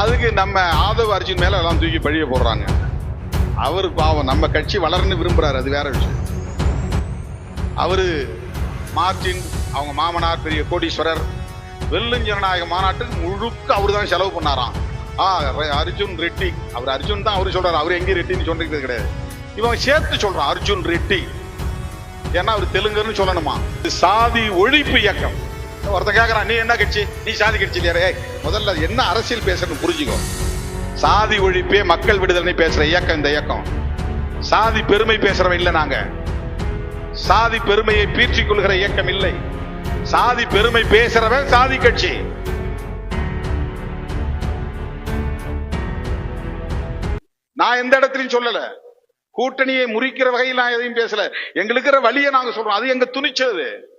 அதுக்கு நம்ம ஆதவ அர்ஜுன் மேல எல்லாம் தூக்கி பழிய போடுறாங்க. அவர் பாவம் நம்ம கட்சி வளரன்னு விரும்புறாரு அது வேற விஷயம். அவரு மார்டின் அவங்க மாமனார் பெரிய கோடீஸ்வரர் வெள்ளும் ஜனநாயக மாநாட்டுக்கு முழுக்க அவர் தான் செலவு பண்ணாராம். ஆ அர்ஜுன் ரெட்டி. அவர் அர்ஜுன் தான் அவரு சொல்றாரு. அவர் எங்கேயும் ரெட்டின்னு சொல்றது கிடையாது. இவன் சேர்த்து சொல்றான் அர்ஜுன் ரெட்டி. ஏன்னா அவர் தெலுங்குன்னு சொல்லணுமா? இது சாதி ஒழிப்பு இயக்கம். ஒருத்தன் கேட்கறான் நீ என்ன கட்சி? நீ சாதி கட்சி இல்லையா? முதல்ல என்ன அரசியல் பேசுறன்னு புரிஞ்சுக்கோ. சாதி ஒழிப்பே மக்கள் விடுதலை பேசுற இயக்கம் இந்த இயக்கம். சாதி பெருமை பேசுறவன் இல்லை நாங்க. சாதி பெருமையை பீற்றிக் கொள்கிற இயக்கம் இல்லை. சாதி பெருமை பேசுறவன் சாதி கட்சி. நான் எந்த இடத்துலயும் சொல்லல. கூட்டணியை முறிக்கிற வகையில் நான் எதையும் பேசல. எங்களுக்கு வழியை நாங்க சொல்றோம். அது எங்க துணிச்சது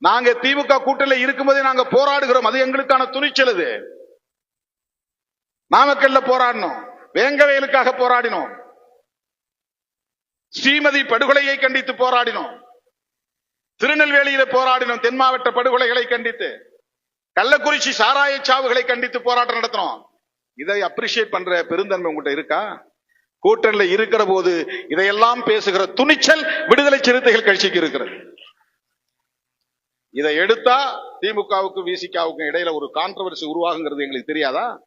நாங்க திமுக கூட்டணியில இருக்கும்போதே நாங்க போராடுகிறோம். அது எங்களுக்கான துணிச்சல் அது. நாமக்கல்ல போராடினோம். வேங்கவேலுக்காக போராடினோம். ஸ்ரீமதி படுகொலையை கண்டித்து போராடினோம். திருநெல்வேலியில போராடினோம். தென் மாவட்ட படுகொலைகளை கண்டித்து. கள்ளக்குறிச்சி சாராய சாவுகளை கண்டித்து போராட்டம் நடத்தினோம். இதை அப்ரிசியேட் பண்ற பெருந்தன்மை உங்ககிட்ட இருக்கா? கூட்டணியில் இருக்கிற போது இதையெல்லாம் பேசுகிற துணிச்சல் விடுதலை சிறுத்தைகள் கட்சிக்கு இருக்கிறது. இதை எடுத்தா திமுகவுக்கும் விசிகாவுக்கும் இடையில ஒரு கான்ட்ரவர்சி உருவாகுங்கிறது எங்களுக்கு தெரியாதா?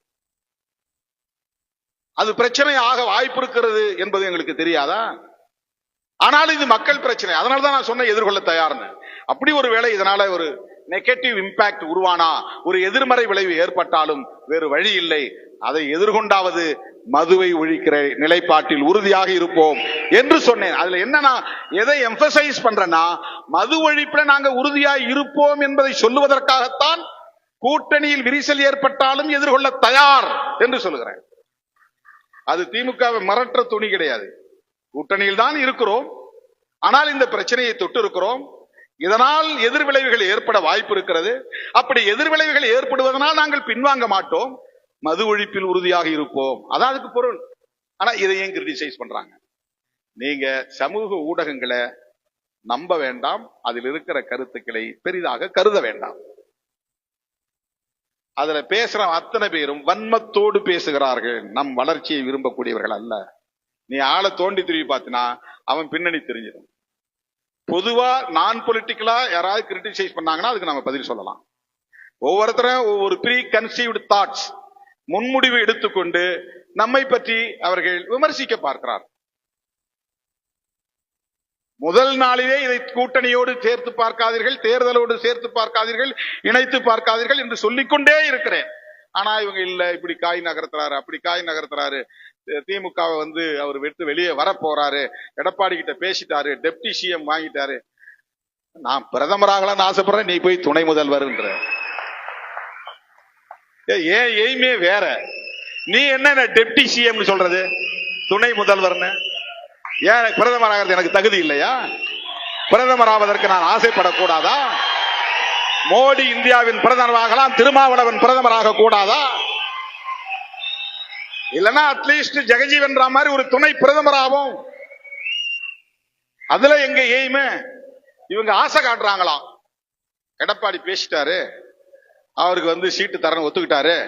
அது பிரச்சனை ஆக வாய்ப்பு இருக்கிறது என்பது எங்களுக்கு தெரியாதா? ஆனாலும் இது மக்கள் பிரச்சனை. அதனால தான் நான் சொன்ன எதிர்கொள்ள தயார்னு. அப்படி ஒரு வேளை இதனால ஒரு நெகட்டிவ் இம்பாக்ட் உருவானா? ஒரு எதிர்மறை விளைவு ஏற்பட்டாலும் வேறு வழி இல்லை. அதை எதிர்கொண்டாவது மதுவை ஒழிக்கிற நிலைப்பாட்டில் உறுதியாக இருப்போம் என்று சொன்னேன். அதுல என்ன நான் எதை எம்பசைஸ் பண்றேன்னா மது ஒழிப்புல நாங்க உறுதியாக இருப்போம் என்பதை சொல்லுவதற்காகத்தான் கூட்டணியில் விரிசல் ஏற்பட்டாலும் எதிர்கொள்ள தயார் என்று சொல்லுகிறேன். அது திமுகவை மறற்ற துணி கிடையாது. கூட்டணியில் தான் இருக்கிறோம். ஆனால் இந்த பிரச்சனையை தொட்டு இருக்கிறோம் இதனால் எதிர்விளைவுகள் ஏற்பட வாய்ப்பு இருக்கிறது. அப்படி எதிர்விளைவுகள் ஏற்படுவதனால் நாங்கள் பின்வாங்க மாட்டோம். மது ஒழிப்பில் உறுதியாக இருப்போம். அதான் அதுக்கு பொருள். ஆனா இதை ஏன் கிரிட்டிசைஸ் பண்றாங்க? நீங்க சமூக ஊடகங்களை நம்ப வேண்டாம். அதில் இருக்கிற கருத்துக்களை பெரிதாக கருத வேண்டாம். அதுல பேசுற அத்தனை பேரும் வன்மத்தோடு பேசுகிறார்கள். நம் வளர்ச்சியை விரும்பக்கூடியவர்கள் அல்ல. நீ ஆளை தோண்டி திரும்பி பார்த்தினா அவன் பின்னணி தெரிஞ்சிடும். பொதுவா நான் பொலிட்டிக்கலா யாராவது கிரிட்டிசைஸ் பண்ணாங்கன்னா அதுக்கு நம்ம பதில் சொல்லலாம். ஒவ்வொருத்தரும் ஒவ்வொரு ப்ரீ கன்சீவ்டு தாட்ஸ் முன்முடிவு எடுத்துக்கொண்டு நம்மை பற்றி அவர்கள் விமர்சிக்க பார்க்கிறார். முதல் நாளிலே இதை கூட்டணியோடு சேர்த்து பார்க்காதீர்கள் தேர்தலோடு சேர்த்து பார்க்காதீர்கள் இணைத்து பார்க்காதீர்கள் என்று சொல்லிக்கொண்டே இருக்கிறேன். ஆனா இவங்க இல்ல இப்படி காய் நகர்த்துறாரு அப்படி காய் நகர்த்துறாரு. திமுகவை வந்து அவர் விட்டு வெளியே வர போறாரு எடப்பாடி கிட்ட பேசிட்டாரு டெப்டி சிஎம் வாங்கிட்டாரு. நான் பிரதமராகலாம்னு ஆசைப்படுறேன் நீ போய் துணை முதல்வர்ன்ற. ஏன் எய்மே வேற? நீ என்ன டெப்டி சிஎம் சொல்றது? துணை முதல்வர்னு? ஏன் பிரதமர் ஆகிறது எனக்கு தகுதி இல்லையா? பிரதமர் ஆவதற்கு நான் ஆசைப்படக்கூடாதா? மோடி இந்தியாவின் பிரதமராகலாம் திருமாவளவன் பிரதமராக கூடாதா? இல்லனா அட்லீஸ்ட் ஜெகஜீவன் ராம் மாதிரி ஒரு துணை பிரதமர் ஆகும் அதுல எங்க எய்மே? இவங்க ஆசை காட்டுறாங்களாம். எடப்பாடி பேசிட்டாரு. அவருக்கு வந்து சீட்டு தரணும் ஒத்துக்கிட்டாரு.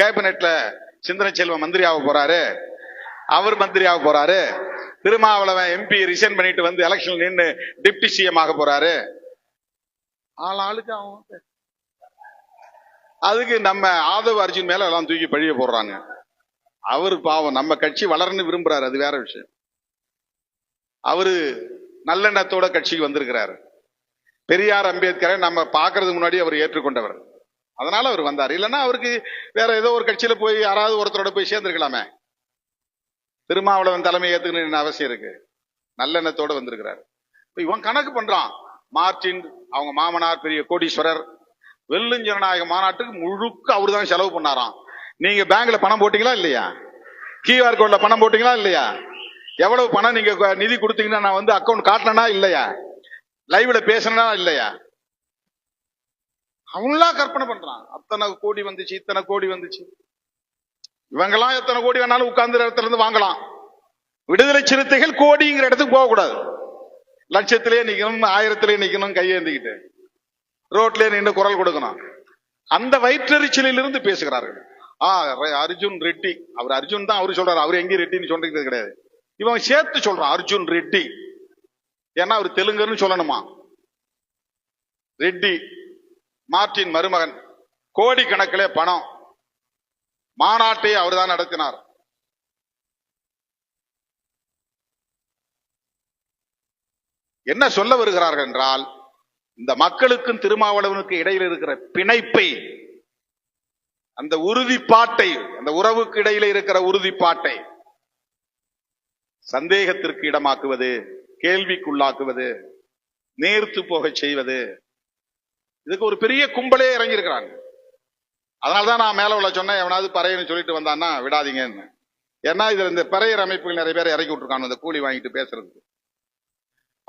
கேபினெட்ல சிந்தனை செல்வம் மந்திரி ஆக போறாரு. அவர் மந்திரி ஆக போறாரு. திருமாவளவன் எம்பி ரிசைன் பண்ணிட்டு வந்து எலெக்ஷன் நின்று டிப்டி சிஎம் ஆக போறாரு. ஆள் ஆளுக்கு அவன் அதுக்கு நம்ம ஆதவ அர்ஜுன் மேல எல்லாம் தூக்கி பழிய போடுறாங்க. அவர் பாவம் நம்ம கட்சி வளரன்னு விரும்புறாரு அது வேற விஷயம். அவரு நல்லெண்ணத்தோட கட்சிக்கு வந்திருக்கிறாரு. பெரியார் அம்பேத்கரை நம்ம பார்க்கறதுக்கு முன்னாடி அவர் ஏற்றுக்கொண்டவர். அதனால அவர் வந்தார். இல்லைன்னா அவருக்கு வேற ஏதோ ஒரு கட்சியில போய் யாராவது ஒருத்தரோட போய் சேர்ந்துருக்கலாமே. திருமாவளவன் தலைமை ஏத்துக்கணும்னு அவசியம் இருக்கு. நல்லெண்ணத்தோட வந்திருக்கிறாரு. இப்போ இவன் கணக்கு பண்றான். மார்டின் அவங்க மாமனார் பெரிய கோடீஸ்வரர் வெள்ளும் ஜனநாயக மாநாட்டுக்கு முழுக்க அவரு தான் செலவு பண்ணாராம். நீங்க பேங்க்ல பணம் போட்டீங்களா இல்லையா? கியூஆர் கோட்ல பணம் போட்டீங்களா இல்லையா? எவ்வளவு பணம் நீங்க நிதி கொடுத்தீங்கன்னா நான் வந்து அக்கௌண்ட் காட்டினா இல்லையா? லைவ்ல பேசணும்னா இல்லையா? அவங்களா கற்பனை பண்றான் அத்தனை கோடி வந்துச்சு இத்தனை கோடி வந்துச்சு. இவங்கெல்லாம் எத்தனை கோடி வேணாலும் உட்கார்ந்து இடத்துல இருந்து வாங்கலாம். விடுதலை சிறுத்தைகள் கோடிங்கிற இடத்துக்கு போகக்கூடாது. லட்சத்திலே நிக்கணும் ஆயிரத்திலே நிக்கணும் கையேந்திக்கிட்டு ரோட்லயே நின்று குரல் கொடுக்கணும். அந்த வயிற்றெரிச்சலிலிருந்து பேசுகிறார்கள். ஆ அர்ஜுன் ரெட்டி. அவர் அர்ஜுன் தான் அவரு சொல்றாரு. அவர் எங்கேயும் ரெட்டின்னு சொல்றது கிடையாது. இவன் சேர்த்து சொல்றான் அர்ஜுன் ரெட்டி. ஏன்னா அவர் தெலுங்குன்னு சொல்லணுமா? ரெட்டி. மார்டின் மருமகன் கோடிக்கணக்கிலே பணம் மாநாட்டை அவர்தான் நடத்தினார். என்ன சொல்ல வருகிறார்கள் என்றால் இந்த மக்களுக்கும் திருமாவளவனுக்கு இடையில் இருக்கிற பிணைப்பை அந்த உறுதிப்பாட்டை அந்த உறவுக்கு இடையில இருக்கிற உறுதிப்பாட்டை சந்தேகத்திற்கு இடமாக்குவது கேள்விக்குள்ளாக்குவது நேர்த்து போகச் செய்வது இதுக்கு ஒரு பெரிய கும்பலே இறங்கியிருக்கிறாங்க. அதனாலதான் நான் மேல உள்ள சொன்னேன் எவனாவது பறையன்னு சொல்லிட்டு வந்தான்னா விடாதீங்கன்னு. ஏன்னா இதுல இந்த பறையர் அமைப்புகள் நிறைய பேர் இறக்கி விட்டுருக்காங்க இந்த கூலி வாங்கிட்டு பேசுறதுக்கு.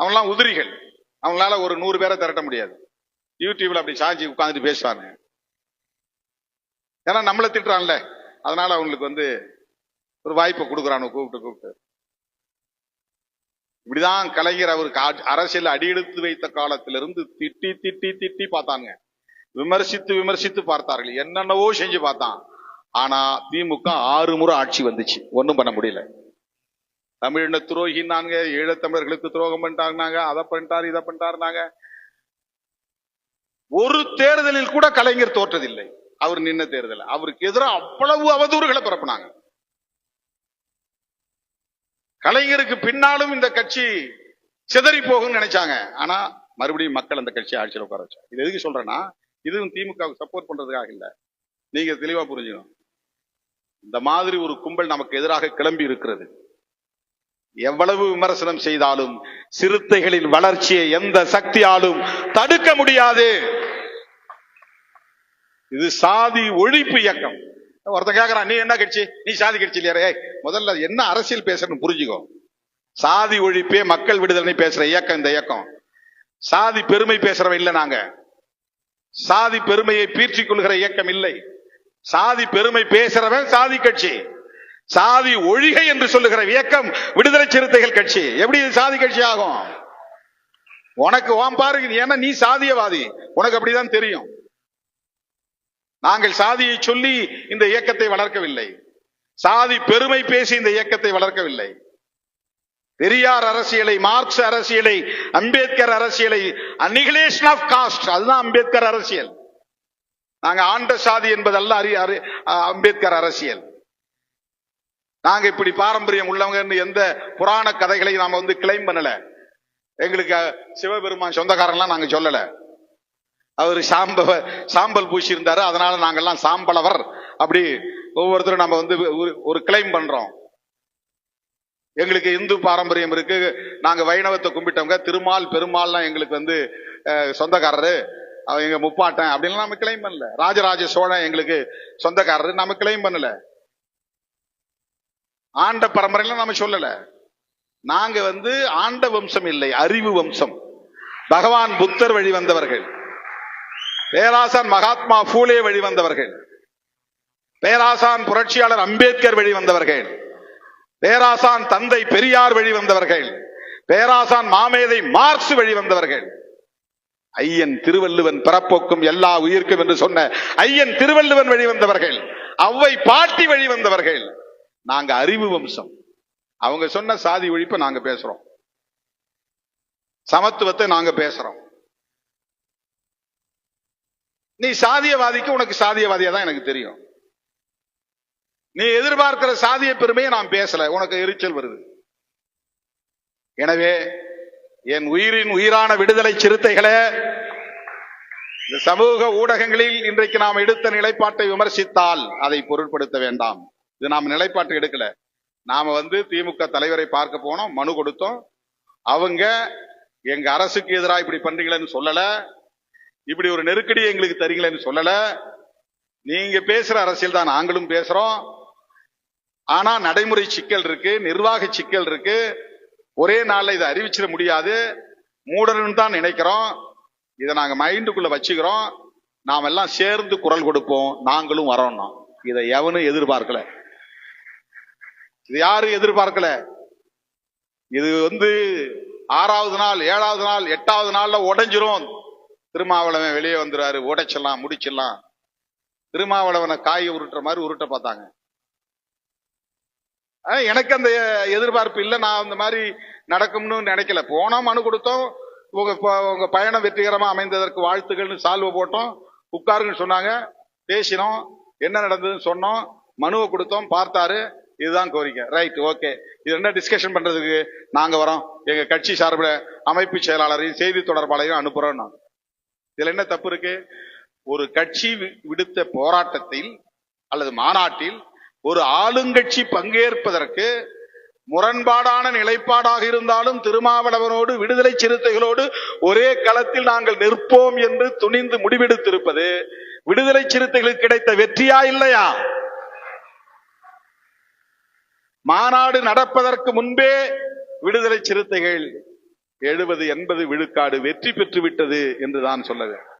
அவன்லாம் உதிரிகள். அவங்களால ஒரு நூறு பேரை திரட்ட முடியாது. யூடியூப்ல அப்படி சாஞ்சி உட்காந்துட்டு பேசுவாங்க. ஏன்னா நம்மளை திட்டுறான்ல. அதனால அவங்களுக்கு வந்து ஒரு வாய்ப்பை கொடுக்குறானு கூப்பிட்டு கூப்பிட்டு. இப்படிதான் கலைஞர் அவருக்கு அரசியல் அடியெடுத்து வைத்த காலத்திலிருந்து திட்டி திட்டி திட்டி பார்த்தாங்க. விமர்சித்து விமர்சித்து பார்த்தார்கள். என்னென்னவோ செஞ்சு பார்த்தான். ஆனா திமுக ஆறு முறை ஆட்சி வந்துச்சு. ஒன்றும் பண்ண முடியல. தமிழின துரோகினாங்க ஈழத்தமிழர்களுக்கு துரோகம் பண்ணிட்டாங்க அதை பண்ணிட்டாரு இதை பண்ணிட்டாருனாங்க ஒரு தேர்தலில் கூட கலைஞர் தோற்றதில்லை. அவர் நின்ன தேர்தல் அவருக்கு எதிராக அவ்வளவு அவதூறுகளை பரப்புனாங்க. கலைஞருக்கு பின்னாலும் இந்த கட்சி சிதறி போகும்னு நினைச்சாங்க. ஆனா மறுபடியும் மக்கள் அந்த கட்சியை ஆட்சியில் உட்கார வச்சாங்க. இது எதுக்கு சொல்றேன்னா இதுவும் திமுக சப்போர்ட் பண்றதுக்காக இல்ல. நீங்க தெளிவா புரிஞ்சுக்கணும். இந்த மாதிரி ஒரு கும்பல் நமக்கு எதிராக கிளம்பி இருக்கிறது. எவ்வளவு விமர்சனம் செய்தாலும் சிறுத்தைகளின் வளர்ச்சியை எந்த சக்தியாலும் தடுக்க முடியாது. இது சாதி ஒழிப்பு இயக்கம். ஒருத்தன் கேக்குறான் நீ என்ன கட்சி? நீ சாதி கட்சி இல்லையா முதல்ல என்ன அரசியல் பேசுறன்னு புரிஞ்சுக்கோ. சாதி ஒழிப்பே மக்கள் விடுதலை பேசுற இயக்கம் இந்த இயக்கம். சாதி பெருமை பேசுறவன் இல்லை நாங்க. சாதி பெருமையை பீற்றிக் கொள்கிற இயக்கம் இல்லை. சாதி பெருமை பேசுறவன் சாதி கட்சி. சாதி ஒழிகை என்று சொல்லுகிற இயக்கம் விடுதலை சிறுத்தைகள் கட்சி. எப்படி இது சாதி கட்சி ஆகும்? உனக்கு ஓம் பாருங்க ஏன்னா நீ சாதியவாதி. உனக்கு அப்படிதான் தெரியும். நாங்கள் சாதியை சொல்லி இந்த இயக்கத்தை வளர்க்கவில்லை. சாதி பெருமை பேசி இந்த இயக்கத்தை வளர்க்கவில்லை. பெரியார் அரசியலை மார்க்ஸ் அரசியலை அம்பேத்கர் அரசியலை அன்னிகிலேஷன் ஆஃப் காஸ்ட் அதுதான் அம்பேத்கர் அரசியல். நாங்க ஆண்ட சாதி என்பதல்ல அறி அம்பேத்கர் அரசியல். நாங்க இப்படி பாரம்பரியம் உள்ளவங்க எந்த புராண கதைகளை நாம வந்து கிளைம் பண்ணல. எங்களுக்கு சிவபெருமான் சொந்தக்காரன்லாம் நாங்க சொல்லல. அவர் சாம்பவர் சாம்பல் பூசி இருந்தாரு அதனால நாங்கெல்லாம் சாம்பலவர். அப்படி ஒவ்வொருத்தரும் நம்ம வந்து ஒரு- ஒரு கிளைம் பண்றோம். எங்களுக்கு இந்து பாரம்பரியம் இருக்கு. நாங்க வைணவத்தை கும்பிட்டவங்க திருமால் பெருமாள்லாம் எங்களுக்கு வந்து சொந்தக்காரரு. அவன் எங்க முப்பாட்டன் அப்படின்லாம் நம்ம கிளைம் பண்ணல. ராஜராஜ சோழன் எங்களுக்கு சொந்தக்காரரு. நம்ம கிளைம் பண்ணல. ஆண்ட பரம்பரையில நம்ம சொல்லல. நாங்க வந்து ஆண்ட வம்சம் இல்லை அறிவு வம்சம். பகவான் புத்தர் வழி வந்தவர்கள். பேராசன் மகாத்மா பூலே வழி வந்தவர்கள். பேராசான் புரட்சியாளர் அம்பேத்கர் வழி வந்தவர்கள் பேராசான் தந்தை பெரியார் வழி வந்தவர்கள் பேராசான் மாமேதை மார்க்ஸ் வழி வந்தவர்கள் ஐயன் திருவள்ளுவன் பிறப்போக்கும் எல்லா உயிர்க்கும் என்று சொன்ன ஐயன் திருவள்ளுவன் வழி வந்தவர்கள் அவ்வை பாட்டி வழி வந்தவர்கள் நாங்க அறிவு வம்சம். அவங்க சொன்ன சாதி ஒழிப்பை நாங்க பேசுறோம். சமத்துவத்தை நாங்க பேசுறோம். நீ சாதியவாதிக்கு உனக்கு சாதியவாதியா தான் எனக்கு தெரியும். நீ எதிர்பார்க்கிற சாதிய பெருமையை நான் பேசல உனக்கு எரிச்சல் வருது. எனவே என் உயிரின் உயிரான விடுதலை சிறுத்தைகளே இந்த சமூக ஊடகங்களில் இன்றைக்கு நாம் எடுத்த நிலைப்பாட்டை விமர்சித்தால் அதை பொருட்படுத்த வேண்டாம். இது நாம் நிலைப்பாட்டு எடுக்கல. நாம வந்து திமுக தலைவரை பார்க்க போனோம் மனு கொடுத்தோம். அவங்க எங்க அரசுக்கு எதிராக இப்படி பண்றீங்களேன்னு சொல்லல. இப்படி ஒரு நெருக்கடி எங்களுக்கு தரீங்களேன்னு சொல்லல. நீங்க பேசுற அரசியல் தான் நாங்களும் பேசுறோம். ஆனா நடைமுறை சிக்கல் இருக்கு நிர்வாக சிக்கல் இருக்கு. ஒரே நாள்ல இதை அறிவிச்சிட முடியாது. மூடர்னு தான் நினைக்கிறோம். இதை நாங்க மைண்டுக்குள்ள வச்சுக்கிறோம். நாம் எல்லாம் சேர்ந்து குரல் கொடுப்போம். நாங்களும் வரோம்னா இதை எவனும் எதிர்பார்க்கல. இது யாரும் எதிர்பார்க்கல? இது வந்து ஆறாவது நாள் ஏழாவது நாள் எட்டாவது நாள்ல உடைஞ்சிரும். திருமாவளவன் வெளியே வந்துடுறாரு. உடைச்சிடலாம் முடிச்சிடலாம். திருமாவளவனை காய் உருட்டுற மாதிரி உருட்ட பார்த்தாங்க. எனக்கு அந்த எதிர்பார்ப்பு இல்லை. நான் அந்த மாதிரி நடக்கும்னு நினைக்கல. போனோம் மனு கொடுத்தோம். உங்க உங்க பயணம் வெற்றிகரமாக அமைந்ததற்கு வாழ்த்துக்கள்னு சால்வை போட்டோம். உட்காருங்கன்னு சொன்னாங்க. பேசினோம். என்ன நடந்ததுன்னு சொன்னோம். மனுவை கொடுத்தோம். பார்த்தாரு. இதுதான் கோரிக்கை. Right okay. இது என்ன டிஸ்கஷன் பண்றதுக்கு நாங்க வரோம். எங்க கட்சி சார்பில் அமைப்பு செயலாளரையும் செய்தி தொடர்பாளரையும் அனுப்புறோம் நான். இதுல என்ன தப்பு இருக்கு? ஒரு கட்சி வி- விடுத்த போராட்டத்தில் அல்லது மாநாட்டில் ஒரு ஆளுங்கட்சி பங்கேற்பதற்கு முரண்பாடான நிலைப்பாடாக இருந்தாலும் திருமாவளவனோடு விடுதலை சிறுத்தைகளோடு ஒரே களத்தில் நாங்கள் நிற்போம் என்று துணிந்து முடிவெடுத்திருப்பது விடுதலை சிறுத்தைகளுக்கு கிடைத்த வெற்றியா இல்லையா? மாநாடு நடப்பதற்கு முன்பே விடுதலை சிறுத்தைகள் எழுபது எண்பது விழுக்காடு வெற்றி பெற்று விட்டது என்று தான் சொல்ல வேண்டும்.